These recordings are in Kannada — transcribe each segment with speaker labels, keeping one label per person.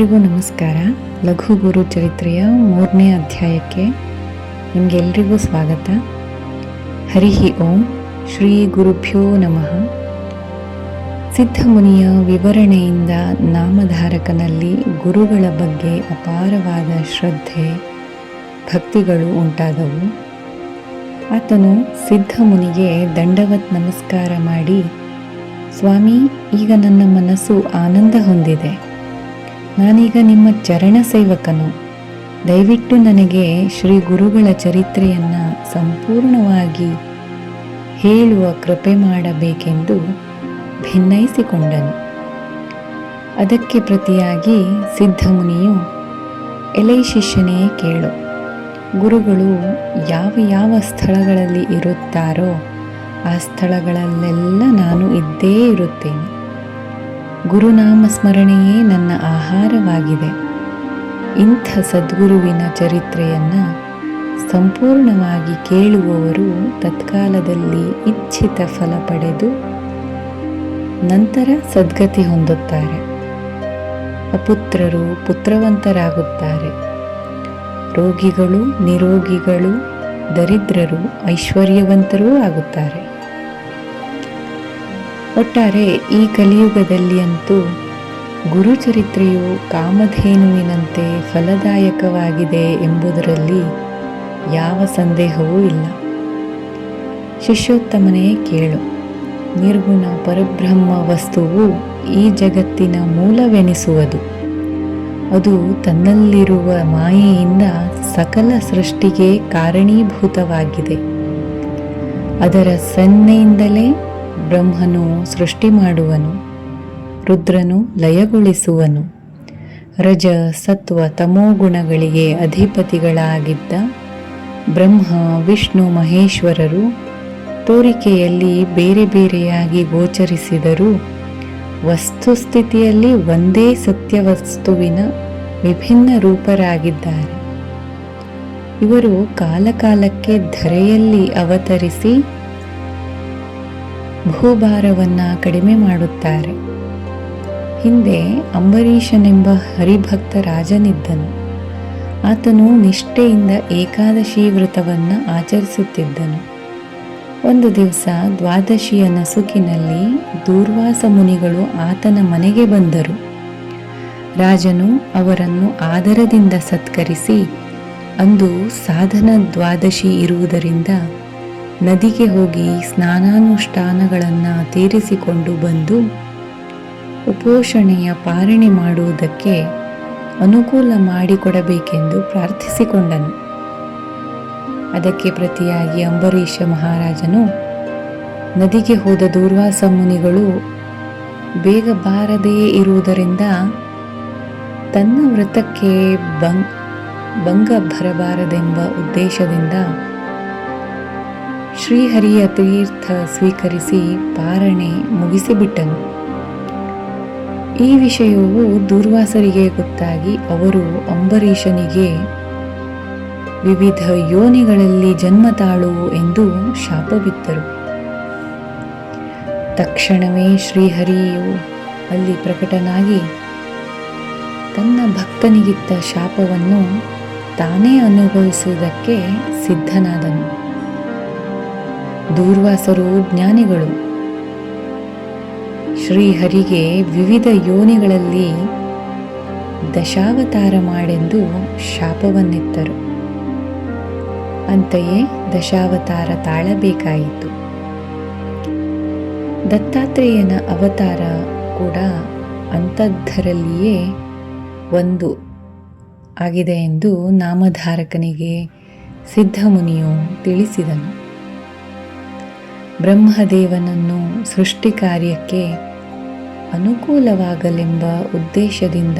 Speaker 1: ಎಲ್ರಿಗೂ ನಮಸ್ಕಾರ. ಲಘು ಗುರು ಚರಿತ್ರೆಯ ಮೂರನೇ ಅಧ್ಯಾಯಕ್ಕೆ ನಿಮಗೆಲ್ರಿಗೂ ಸ್ವಾಗತ. ಹರಿ ಓಂ ಶ್ರೀ ಗುರುಭ್ಯೋ ನಮಃ. ಸಿದ್ಧಮುನಿಯ ವಿವರಣೆಯಿಂದ ನಾಮಧಾರಕನಲ್ಲಿ ಗುರುಗಳ ಬಗ್ಗೆ ಅಪಾರವಾದ ಶ್ರದ್ಧೆ, ಭಕ್ತಿಗಳು ಉಂಟಾದವು. ಆತನು ಸಿದ್ಧಮುನಿಗೆ ದಂಡವತ್ ನಮಸ್ಕಾರ ಮಾಡಿ, ಸ್ವಾಮಿ, ಈಗ ನನ್ನ ಮನಸ್ಸು ಆನಂದ ಹೊಂದಿದೆ. ನಾನೀಗ ನಿಮ್ಮ ಚರಣ ಸೇವಕನು. ದಯವಿಟ್ಟು ನನಗೆ ಶ್ರೀ ಗುರುಗಳ ಚರಿತ್ರೆಯನ್ನು ಸಂಪೂರ್ಣವಾಗಿ ಹೇಳುವ ಕೃಪೆ ಮಾಡಬೇಕೆಂದು ಭಿನ್ನಯಿಸಿಕೊಂಡನು ಅದಕ್ಕೆ ಪ್ರತಿಯಾಗಿ ಸಿದ್ಧಮುನಿಯು ಎಲೈ ಶಿಷ್ಯನೇ ಕೇಳು, ಗುರುಗಳು ಯಾವ ಯಾವ ಸ್ಥಳಗಳಲ್ಲಿ ಇರುತ್ತಾರೋ ಆ ಸ್ಥಳಗಳಲ್ಲೆಲ್ಲ ನಾನು ಇದ್ದೇ ಇರುತ್ತೇನೆ. ಗುರುನಾಮ ಸ್ಮರಣೆಯೇ ನನ್ನ ಆಹಾರವಾಗಿದೆ. ಇಂಥ ಸದ್ಗುರುವಿನ ಚರಿತ್ರೆಯನ್ನು ಸಂಪೂರ್ಣವಾಗಿ ಕೇಳುವವರು ತತ್ಕಾಲದಲ್ಲಿ ಇಚ್ಛಿತ ಫಲ ಪಡೆದು ನಂತರ ಸದ್ಗತಿ ಹೊಂದುತ್ತಾರೆ. ಅಪುತ್ರರು ಪುತ್ರವಂತರಾಗುತ್ತಾರೆ. ರೋಗಿಗಳು, ನಿರೋಗಿಗಳು, ದರಿದ್ರರು, ಐಶ್ವರ್ಯವಂತರೂ ಆಗುತ್ತಾರೆ. ಒಟ್ಟಾರೆ ಈ ಕಲಿಯುಗದಲ್ಲಿ ಅಂತೂ ಗುರುಚರಿತ್ರೆಯು ಕಾಮಧೇನುವಿನಂತೆ ಫಲದಾಯಕವಾಗಿದೆ ಎಂಬುದರಲ್ಲಿ ಯಾವ ಸಂದೇಹವೂ ಇಲ್ಲ. ಶಿಷ್ಯೋತ್ತಮನೇ ಕೇಳು. ನಿರ್ಗುಣ ಪರಬ್ರಹ್ಮ ವಸ್ತುವು ಈ ಜಗತ್ತಿನ ಮೂಲವೆನಿಸುವುದು. ಅದು ತನ್ನಲ್ಲಿರುವ ಮಾಯೆಯಿಂದ ಸಕಲ ಸೃಷ್ಟಿಗೆ ಕಾರಣೀಭೂತವಾಗಿದೆ. ಅದರ ಸನ್ನೆಯಿಂದಲೇ ಬ್ರಹ್ಮನು ಸೃಷ್ಟಿ ಮಾಡುವನು, ರುದ್ರನು ಲಯಗೊಳಿಸುವನು, ರಜ ಸತ್ವ ತಮೋಗುಣಗಳಿಗೆ ಅಧಿಪತಿಗಳಾಗಿದ್ದ ಬ್ರಹ್ಮ, ವಿಷ್ಣು, ಮಹೇಶ್ವರರು ತೋರಿಕೆಯಲ್ಲಿ ಬೇರೆ ಬೇರೆಯಾಗಿ ಗೋಚರಿಸಿದರೂ ವಸ್ತುಸ್ಥಿತಿಯಲ್ಲಿ ಒಂದೇ ಸತ್ಯವಸ್ತುವಿನ ವಿಭಿನ್ನ ರೂಪರಾಗಿದ್ದಾರೆ. ಇವರು ಕಾಲಕಾಲಕ್ಕೆ ಧರೆಯಲ್ಲಿ ಅವತರಿಸಿ ಭೂಭಾರವನ್ನು ಕಡಿಮೆ ಮಾಡುತ್ತಾರೆ. ಹಿಂದೆ ಅಂಬರೀಷನೆಂಬ ಹರಿಭಕ್ತ ರಾಜನಿದ್ದನು. ಆತನು ನಿಷ್ಠೆಯಿಂದ ಏಕಾದಶಿ ವ್ರತವನ್ನು ಆಚರಿಸುತ್ತಿದ್ದನು. ಒಂದು ದಿವಸ ದ್ವಾದಶಿಯ ನಸುಕಿನಲ್ಲಿ ದೂರ್ವಾಸ ಮುನಿಗಳು ಆತನ ಮನೆಗೆ ಬಂದರು. ರಾಜನು ಅವರನ್ನು ಆದರದಿಂದ ಸತ್ಕರಿಸಿ, ಅಂದು ಸಾಧನ ದ್ವಾದಶಿ ಇರುವುದರಿಂದ ನದಿಗೆ ಹೋಗಿ ಸ್ನಾನಾನುಷ್ಠಾನಗಳನ್ನು ತೀರಿಸಿಕೊಂಡು ಬಂದು ಉಪೋಷಣೆಯ ಪಾರಣೆ ಮಾಡುವುದಕ್ಕೆ ಅನುಕೂಲ ಮಾಡಿಕೊಡಬೇಕೆಂದು ಪ್ರಾರ್ಥಿಸಿಕೊಂಡನು. ಅದಕ್ಕೆ ಪ್ರತಿಯಾಗಿ ಅಂಬರೀಷ ಮಹಾರಾಜನು ನದಿಗೆ ಹೋದ ದೂರ್ವಾಸ ಮುನಿಗಳು ಬೇಗ ಬಾರದೇ ಇರುವುದರಿಂದ ತನ್ನ ವ್ರತಕ್ಕೆ ಬಂಗ್ ಭಂಗ ಬರಬಾರದೆಂಬ ಉದ್ದೇಶದಿಂದ ಶ್ರೀಹರಿಯ ತೀರ್ಥ ಸ್ವೀಕರಿಸಿ ಪಾರಣೆ ಮುಗಿಸಿಬಿಟ್ಟನು. ಈ ವಿಷಯವು ದುರ್ವಾಸರಿಗೆ ಗೊತ್ತಾಗಿ ಅವರು ಅಂಬರೀಷನಿಗೆ, ವಿವಿಧ ಯೋನಿಗಳಲ್ಲಿ ಜನ್ಮ ತಾಳು ಎಂದು ಶಾಪವಿತ್ತರು. ತಕ್ಷಣವೇ ಶ್ರೀಹರಿಯು ಅಲ್ಲಿ ಪ್ರಕಟನಾಗಿ, ತನ್ನ ಭಕ್ತನಿಗಿತ್ತ ಶಾಪವನ್ನು ತಾನೇ ಅನುಭವಿಸುವುದಕ್ಕೆ ಸಿದ್ಧನಾದನು. ದೂರ್ವಾಸರು, ಜ್ಞಾನಿಗಳು. ಶ್ರೀಹರಿಗೆ ವಿವಿಧ ಯೋನಿಗಳಲ್ಲಿ ದಶಾವತಾರ ಮಾಡೆಂದು ಶಾಪವನ್ನಿತ್ತರು. ಅಂತೆಯೇ ದಶಾವತಾರ ತಾಳಬೇಕಾಯಿತು. ದತ್ತಾತ್ರೇಯನ ಅವತಾರ ಕೂಡ ಅಂಥದ್ದರಲ್ಲಿಯೇ ಒಂದು ಆಗಿದೆ ಎಂದು ನಾಮಧಾರಕನಿಗೆ ಸಿದ್ಧಮುನಿಯು ತಿಳಿಸಿದನು. ಬ್ರಹ್ಮದೇವನನ್ನು ಸೃಷ್ಟಿ ಕಾರ್ಯಕ್ಕೆ ಅನುಕೂಲವಾಗಲೆಂಬ ಉದ್ದೇಶದಿಂದ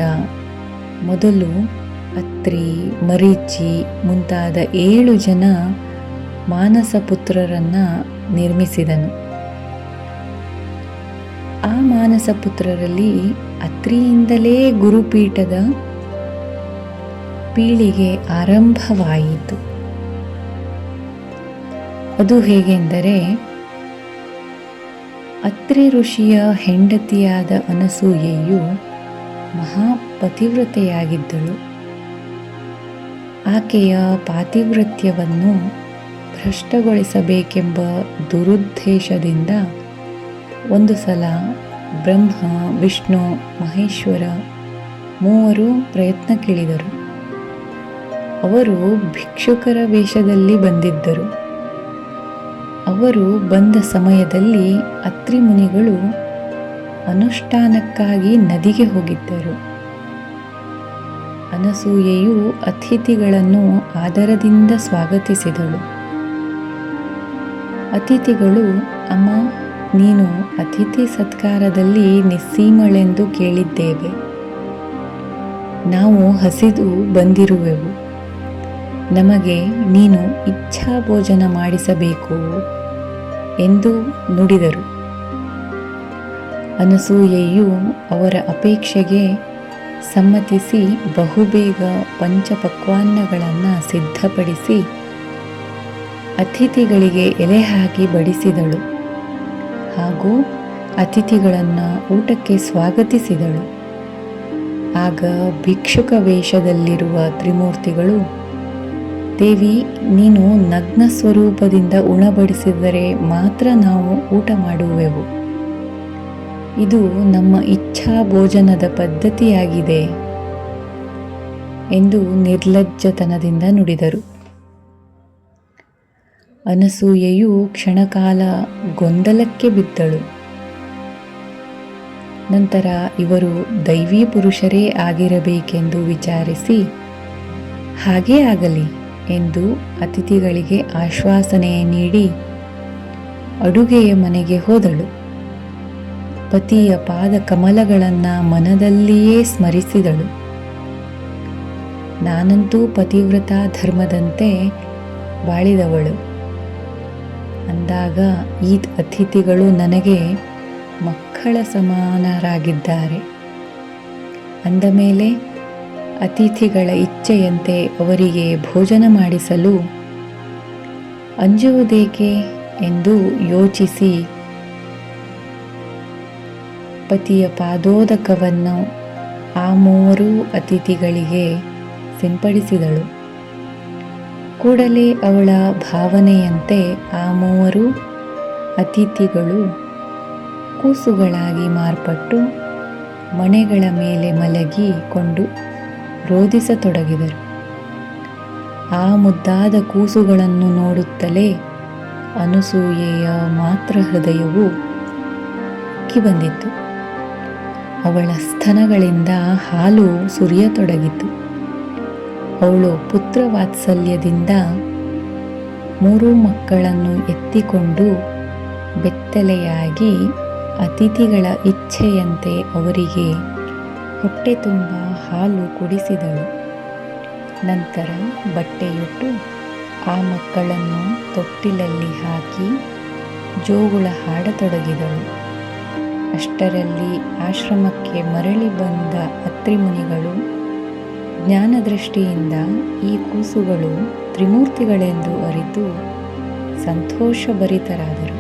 Speaker 1: ಮೊದಲು ಅತ್ರಿ, ಮರೀಚಿ ಮುಂತಾದ ಏಳು ಜನ ಮಾನಸ ಪುತ್ರರನ್ನು ನಿರ್ಮಿಸಿದನು. ಆ ಮಾನಸ ಪುತ್ರರಲ್ಲಿ ಅತ್ರಿಯಿಂದಲೇ ಗುರುಪೀಠದ ಪೀಳಿಗೆ ಆರಂಭವಾಯಿತು. ಅದು ಹೇಗೆಂದರೆ ಅತ್ರಿ ಋಷಿಯ ಹೆಂಡತಿಯಾದ ಅನಸೂಯೆಯು ಮಹಾಪತಿವ್ರತೆಯಾಗಿದ್ದಳು. ಆಕೆಯ ಪಾತಿವ್ರತ್ಯವನ್ನು ಭ್ರಷ್ಟಗೊಳಿಸಬೇಕೆಂಬ ದುರುದ್ದೇಶದಿಂದ ಒಂದು ಸಲ ಬ್ರಹ್ಮ, ವಿಷ್ಣು, ಮಹೇಶ್ವರ ಮೂವರು ಪ್ರಯತ್ನಕ್ಕಿಳಿದರು. ಅವರು ಭಿಕ್ಷುಕರ ವೇಷದಲ್ಲಿ ಬಂದಿದ್ದರು. ಅವರು ಬಂದ ಸಮಯದಲ್ಲಿ ಅತ್ರಿ ಮುನಿಗಳು ಅನುಷ್ಠಾನಕ್ಕಾಗಿ ನದಿಗೆ ಹೋಗಿದ್ದರು. ಅನಸೂಯೆಯು ಅತಿಥಿಗಳನ್ನು ಆದರದಿಂದ ಸ್ವಾಗತಿಸಿದಳು. ಅತಿಥಿಗಳು, ಅಮ್ಮ, ನೀನು ಅತಿಥಿ ಸತ್ಕಾರದಲ್ಲಿ ನಿಸ್ಸೀಮಳೆಂದು ಕೇಳಿದ್ದೇವೆ. ನಾವು ಹಸಿದು ಬಂದಿರುವೆವು. ನಮಗೆ ನೀನು ಇಚ್ಛಾ ಭೋಜನ ಮಾಡಿಸಬೇಕು ಎಂದು ನುಡಿದರು. ಅನಸೂಯೆಯು ಅವರ ಅಪೇಕ್ಷೆಗೆ ಸಮ್ಮತಿಸಿ ಬಹುಬೇಗ ಪಂಚಪಕ್ವಾನ್ನಗಳನ್ನು ಸಿದ್ಧಪಡಿಸಿ ಅತಿಥಿಗಳಿಗೆ ಎಲೆ ಹಾಕಿ ಬಡಿಸಿದಳು ಹಾಗೂ ಅತಿಥಿಗಳನ್ನು ಊಟಕ್ಕೆ ಸ್ವಾಗತಿಸಿದಳು. ಆಗ ಭಿಕ್ಷುಕ ವೇಷದಲ್ಲಿರುವ ತ್ರಿಮೂರ್ತಿಗಳು ದೇವಿ, ನೀನು ನಗ್ನ ಸ್ವರೂಪದಿಂದ ಉಣಬಡಿಸಿದರೆ ಮಾತ್ರ ನಾವು ಊಟ ಮಾಡುವೆವು. ಇದು ನಮ್ಮ ಇಚ್ಛಾ ಭೋಜನದ ಪದ್ಧತಿಯಾಗಿದೆ ಎಂದು ನಿರ್ಲಜ್ಜತನದಿಂದ ನುಡಿದರು. ಅನಸೂಯೆಯು ಕ್ಷಣಕಾಲ ಗೊಂದಲಕ್ಕೆ ಬಿದ್ದಳು. ನಂತರ ಇವರು ದೈವೀ ಪುರುಷರೇ ಆಗಿರಬೇಕೆಂದು ವಿಚಾರಿಸಿ, ಹಾಗೇ ಆಗಲಿ. ಎಂದು ಅತಿಥಿಗಳಿಗೆ ಆಶ್ವಾಸನೆ ನೀಡಿ ಅಡುಗೆಯ ಮನೆಗೆ ಹೋದಳು. ಪತಿಯ ಪಾದ ಕಮಲಗಳನ್ನು ಮನದಲ್ಲಿಯೇ ಸ್ಮರಿಸಿದಳು. ನಾನಂತೂ ಪತಿವ್ರತ ಧರ್ಮದಂತೆ ಬಾಳಿದವಳು. ಅಂದಾಗ ಈ ಅತಿಥಿಗಳು ನನಗೆ ಮಕ್ಕಳ ಸಮಾನರಾಗಿದ್ದಾರೆ. ಅಂದ ಮೇಲೆ ಅತಿಥಿಗಳ ಇಚ್ಛೆಯಂತೆ ಅವರಿಗೆ ಭೋಜನ ಮಾಡಿಸಲು ಅಂಜುವುದೇಕೆ ಎಂದು ಯೋಚಿಸಿ ಪತಿಯ ಪಾದೋದಕವನ್ನು ಆ ಮೂವರೂ ಅತಿಥಿಗಳಿಗೆ ಸಿಂಪಡಿಸಿದಳು. ಕೂಡಲೇ ಅವಳ ಭಾವನೆಯಂತೆ ಆ ಮೂವರು ಅತಿಥಿಗಳು ಕೂಸುಗಳಾಗಿ ಮಾರ್ಪಟ್ಟು ಮನೆಗಳ ಮೇಲೆ ಮಲಗಿಕೊಂಡು ರೋಧಿಸತೊಡಗಿದರು. ಆ ಮುದ್ದಾದ ಕೂಸುಗಳನ್ನು ನೋಡುತ್ತಲೇ ಅನುಸೂಯೆಯ ಮಾತ್ರ ಹೃದಯವು ಉಕ್ಕಿ ಬಂದಿತ್ತು. ಅವಳ ಸ್ತನಗಳಿಂದ ಹಾಲು ಸುರಿಯತೊಡಗಿತು ಅವಳು ಪುತ್ರ ವಾತ್ಸಲ್ಯದಿಂದ ಮೂರು ಮಕ್ಕಳನ್ನು ಎತ್ತಿಕೊಂಡು ಬೆತ್ತಲೆಯಾಗಿ ಅತಿಥಿಗಳ ಇಚ್ಛೆಯಂತೆ ಅವರಿಗೆ ಹೊಟ್ಟೆ ತುಂಬ ಹಾಲು ಕುಡಿಸಿದಳು. ನಂತರ ಬಟ್ಟೆಯುಟ್ಟು ಆ ಮಕ್ಕಳನ್ನು ತೊಟ್ಟಿಲಲ್ಲಿ ಹಾಕಿ ಜೋಗುಳ ಹಾಡತೊಡಗಿದಳು. ಅಷ್ಟರಲ್ಲಿ ಆಶ್ರಮಕ್ಕೆ ಮರಳಿ ಬಂದ ಅತ್ರಿಮುನಿಗಳು ಜ್ಞಾನದೃಷ್ಟಿಯಿಂದ ಈ ಕೂಸುಗಳು ತ್ರಿಮೂರ್ತಿಗಳೆಂದು ಅರಿತು ಸಂತೋಷಭರಿತರಾದರು.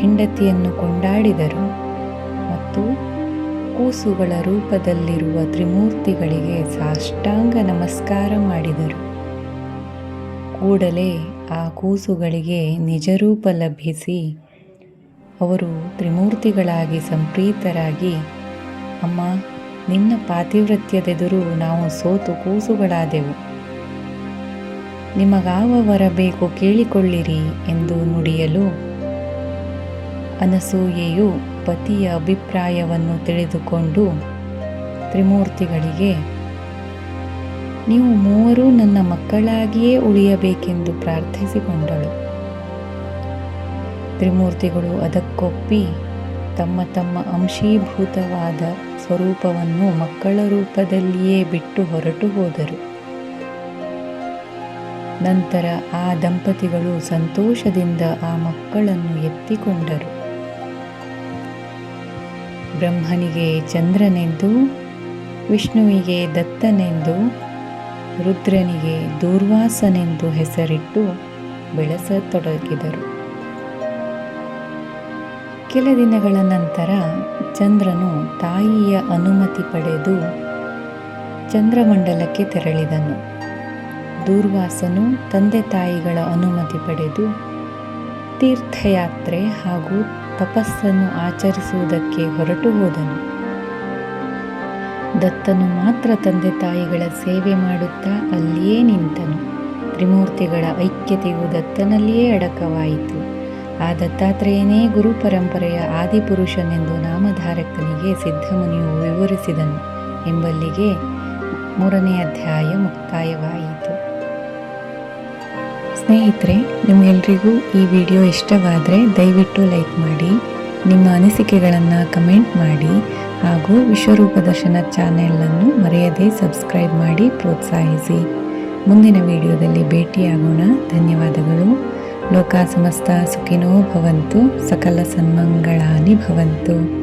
Speaker 1: ಹೆಂಡತಿಯನ್ನು ಕೊಂಡಾಡಿದರು. ಕೂಸುಗಳ ರೂಪದಲ್ಲಿರುವ ತ್ರಿಮೂರ್ತಿಗಳಿಗೆ ಸಾಷ್ಟಾಂಗ ನಮಸ್ಕಾರ ಮಾಡಿದರು. ಕೂಡಲೇ ಆ ಕೂಸುಗಳಿಗೆ ನಿಜರೂಪ ಲಭಿಸಿ ಅವರು ತ್ರಿಮೂರ್ತಿಗಳಾಗಿ ಸಂಪ್ರೀತರಾಗಿ, ಅಮ್ಮ, ನಿನ್ನ ಪಾತಿವೃತ್ಯದೆದುರು ನಾವು ಸೋತು ಕೂಸುಗಳಾದೆವು. ನಿಮಗಾವ ವರ ಬೇಕು ಕೇಳಿಕೊಳ್ಳಿರಿ ಎಂದು ನುಡಿಯಲು ಅನಸೂಯೆಯು ಪತಿಯ ಅಭಿಪ್ರಾಯವನ್ನು ತಿಳಿದುಕೊಂಡು ತ್ರಿಮೂರ್ತಿಗಳಿಗೆ, ನೀವು ಮೂವರು ನನ್ನ ಮಕ್ಕಳಾಗಿಯೇ ಉಳಿಯಬೇಕೆಂದು ಪ್ರಾರ್ಥಿಸಿಕೊಂಡಳು. ತ್ರಿಮೂರ್ತಿಗಳು ಅದಕ್ಕೊಪ್ಪಿ ತಮ್ಮ ತಮ್ಮ ಅಂಶೀಭೂತವಾದ ಸ್ವರೂಪವನ್ನು ಮಕ್ಕಳ ರೂಪದಲ್ಲಿಯೇ ಬಿಟ್ಟು ಹೊರಟು ಹೋದರು. ನಂತರ ಆ ದಂಪತಿಗಳು ಸಂತೋಷದಿಂದ ಆ ಮಕ್ಕಳನ್ನು ಎತ್ತಿಕೊಂಡರು. ಬ್ರಹ್ಮನಿಗೆ ಚಂದ್ರನೆಂದು, ವಿಷ್ಣುವಿಗೆ ದತ್ತನೆಂದು, ರುದ್ರನಿಗೆ ದೂರ್ವಾಸನೆಂದು ಹೆಸರಿಟ್ಟು ಬೆಳೆಸತೊಡಗಿದರು. ಕೆಲ ದಿನಗಳ ನಂತರ ಚಂದ್ರನು ತಾಯಿಯ ಅನುಮತಿ ಪಡೆದು ಚಂದ್ರಮಂಡಲಕ್ಕೆ ತೆರಳಿದನು. ದೂರ್ವಾಸನು ತಂದೆ ತಾಯಿಗಳ ಅನುಮತಿ ಪಡೆದು ತೀರ್ಥಯಾತ್ರೆ ಹಾಗೂ ತಪಸ್ಸನ್ನು ಆಚರಿಸುವುದಕ್ಕೆ ಹೊರಟು ಹೋದನು. ದತ್ತನು ಮಾತ್ರ ತಂದೆ ತಾಯಿಗಳ ಸೇವೆ ಮಾಡುತ್ತಾ ಅಲ್ಲಿಯೇ ನಿಂತನು. ತ್ರಿಮೂರ್ತಿಗಳ ಐಕ್ಯತೆಯು ದತ್ತನಲ್ಲಿಯೇ ಅಡಕವಾಯಿತು. ಆ ದತ್ತಾತ್ರೇಯನೇ ಗುರು ಪರಂಪರೆಯ ಆದಿಪುರುಷನೆಂದು ನಾಮಧಾರಕನಿಗೆ ಸಿದ್ಧಮುನಿಯು ವಿವರಿಸಿದನು. ಎಂಬಲ್ಲಿಗೆ ಮೂರನೇ ಅಧ್ಯಾಯ ಮುಕ್ತಾಯವಾಯಿತು. ಸ್ನೇಹಿತರೆ, ನಿಮಗೆಲ್ರಿಗೂ ಈ ವಿಡಿಯೋ ಇಷ್ಟವಾದರೆ ದಯವಿಟ್ಟು ಲೈಕ್ ಮಾಡಿ, ನಿಮ್ಮ ಅನಿಸಿಕೆಗಳನ್ನು ಕಮೆಂಟ್ ಮಾಡಿ, ಹಾಗೂ ವಿಶ್ವರೂಪ ದರ್ಶನ ಚಾನೆಲನ್ನು ಮರೆಯದೆ ಸಬ್ಸ್ಕ್ರೈಬ್ ಮಾಡಿ ಪ್ರೋತ್ಸಾಹಿಸಿ. ಮುಂದಿನ ವಿಡಿಯೋದಲ್ಲಿ ಭೇಟಿಯಾಗೋಣ. ಧನ್ಯವಾದಗಳು. ಲೋಕ ಸಮಸ್ತ ಸುಖಿನೋ ಭವಂತು, ಸಕಲ ಸನ್ಮಂಗಳಾನಿ ಭವಂತು.